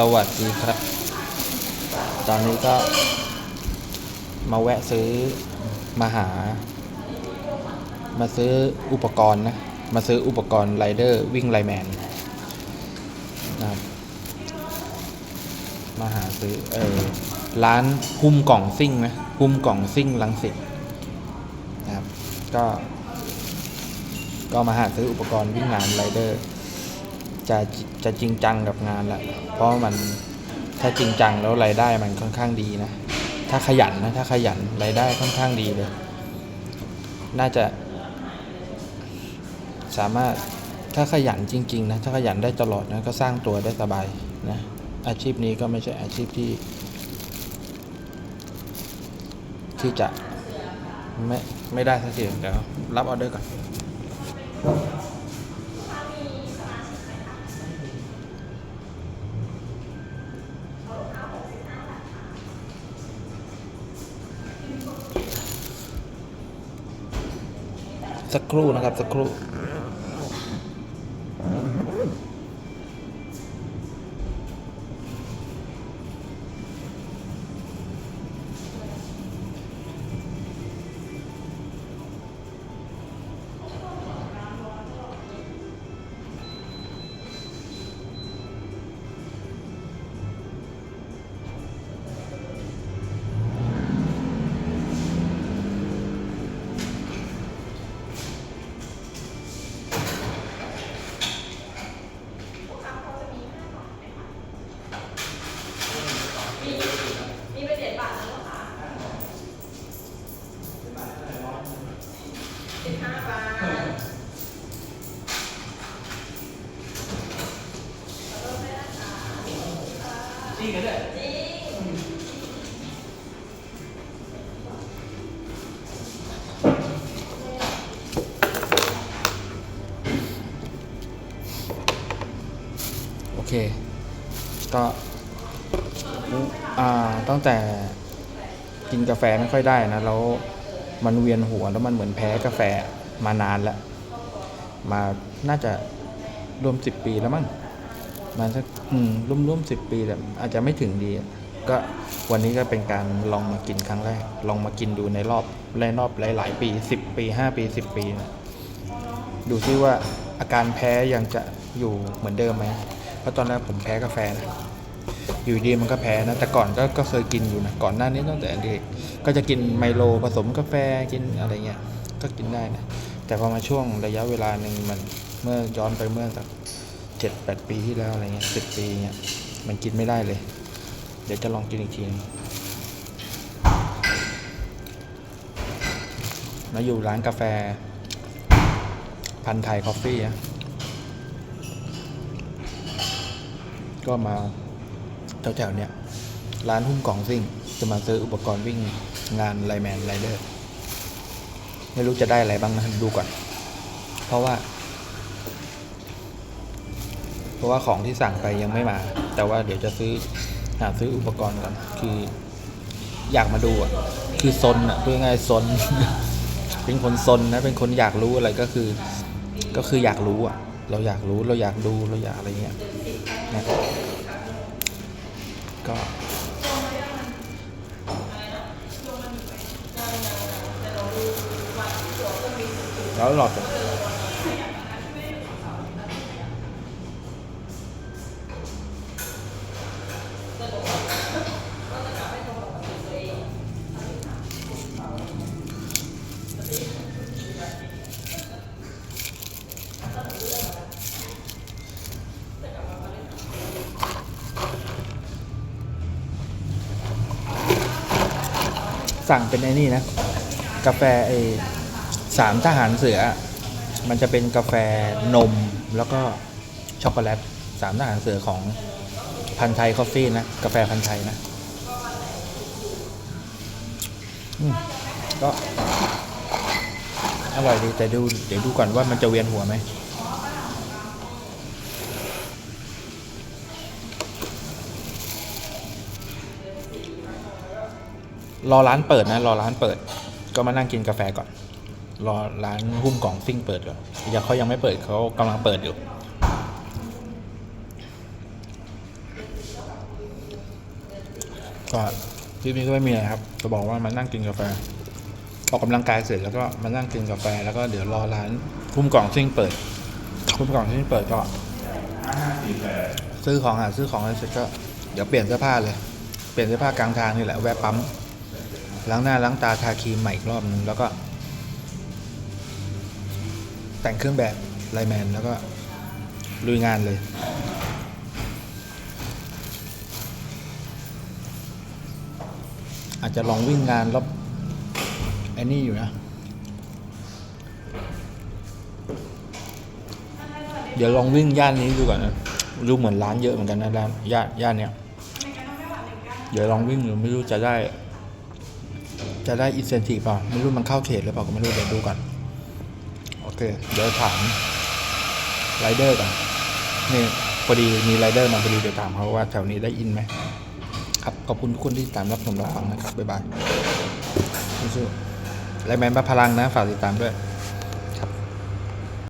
สวัสดีครับ ตอนนี้ก็มาแวะซื้อมาหา มาซื้ออุปกรณ์นะ มาซื้ออุปกรณ์ไรเดอร์วิ่งไลแมนนะครับมาหาซื้อเออร้านหุ้มกล่องซิ่งนะหุ้มกล่องซิ่งลังสิตนะครับ ก็ ก็มาหาซื้ออุปกรณ์วิ่งงานไรเดอร์ จะจะจริงจังกับงานละเพราะมันถ้าจริงจังแล้วรายได้มันค่อนข้างดีนะ ถ้าขยันนะถ้าขยันรายได้ค่อนข้างดีเลย น่าจะ สามารถถ้าขยันจริงๆนะถ้าขยันได้ตลอดนะก็สร้างตัวได้สบายนะอาชีพนี้ก็ไม่ใช่อาชีพที่ ที่จะไม่ไม่ได้สักทีเดี๋ยวรับออเดอร์ก่อน สักครู่นะครับสักครู่ สิบห้าบาทโอเค ก็อ่าตั้งแต่กินกาแฟไม่ค่อยได้นะแล้ว มันเวียนหัวแล้วมันเหมือนแพ้กาแฟมานานแล้ว มาน่าจะรวมสิบปีแล้วมั้งมาสักอืมร่วมร่วมสิบปีแต่อาจจะไม่ถึงดี ก็วันนี้ก็เป็นการลองมากินครั้งแรก ลองมากินดูในรอบในรอบหลาย ๆ ปีสิบปีห้าปีสิบปีนะดูซิว่าอาการแพ้ยังจะอยู่เหมือนเดิมไหมเพราะตอนแรกผมแพ้กาแฟนะ อยู่ดีมันก็แพ้นะ แต่ก่อนก็ก็เคยกินอยู่นะ ก่อนหน้านี้ตั้งแต่เด็กก็จะกินไมโลผสมกาแฟกินอะไรเงี้ย ก็กินได้นะ แต่พอมาช่วงระยะเวลาหนึ่งมันเมื่อย้อนไปเมื่อสักเจ็ดแปดปีที่แล้วอะไรเงี้ยสิบปีเงี้ยมันกินไม่ได้เลย เดี๋ยวจะลองกินอีกทีนึงมาอยู่ร้านกาแฟ พันไทยคอฟฟี่อะก็มา แถวๆเนี้ยร้านหุ้มกล่องซิ่ง จะมาซื้ออุปกรณ์วิ่งงานไลแมนไลเดอร์ไม่รู้จะได้อะไรบ้างนะดูก่อน เพราะว่า เพราะว่าของที่สั่งไปยังไม่มา แต่ว่าเดี๋ยวจะซื้อหาซื้ออุปกรณ์ก่อนคือ อยากมาดูอะคือซนอะพูดง่ายๆซน เป็นคนซนนะเป็นคนอยากรู้อะไรก็คือ ก็คืออยากรู้อะ เราอยากรู้เราอยากดูเราอยากอะไรเงี้ยนะ ก็แล้วหลอด สั่งเป็นไอ้นี่นะ กาแฟไอ้สามทหารเสือ มันจะเป็นกาแฟนมแล้วก็ช็อกโกแลตสามทหารเสือของพันไทยคอฟฟี่นะ กาแฟพันไทยนะก็อร่อยดีแต่ดูเดี๋ยวดูก่อนว่ามันจะเวียนหัวไหม รอร้านเปิดนะ รอร้านเปิด ก็มานั่งกินกาแฟก่อน รอร้านหุ้มกล่องซิ่งเปิดก่อนยังเขายังไม่เปิดเขากำลังเปิดอยู่ก็ทริปนี้ก็ไม่มีอะไรครับ จะบอกว่ามานั่งกินกาแฟออกกำลังกายเสร็จแล้วก็มานั่งกินกาแฟแล้วก็เดี๋ยวรอร้านคุ้มกล่องซิ่งเปิดคุ้มกล่องซิ่งเปิดก็ซื้อของหาซื้อของอะไรเสร็จก็เดี๋ยวเปลี่ยนเสื้อผ้าเลย เปลี่ยนเสื้อผ้ากลางทางนี่แหละแวะปั๊ม ล้างหน้าล้างตาทาครีมใหม่อีกรอบนึงแล้วก็ แต่งเครื่องแบบไลแมนแล้วก็ลุยงานเลยอาจจะลองวิ่งงานรอบไอ้นี่อยู่นะ เดี๋ยวลองวิ่งย่านนี้ดูก่อนนะดูเหมือนร้านเยอะเหมือนกันนะร้านย่านย่านเนี้ย เดี๋ยวลองวิ่งหรือไม่รู้จะได้ จะได้อินเซนティเปล่าไม่รู้มันเข้าเขตหรือเปล่าก็ไม่รู้เดี๋ยวดูก่อนโอเคเดี๋ยวถามไรเดอร์ก่อนนี่พอดีมีไรเดอร์มาพอดีเดี๋ยวถามเขาว่าแถวนี้ได้อินไหมครับ ขอบคุณทุกคนที่ตามรับชมรับฟังนะครับ บ๊ายบายไลแมนบ้าพลังนะ ฝากติดตามด้วย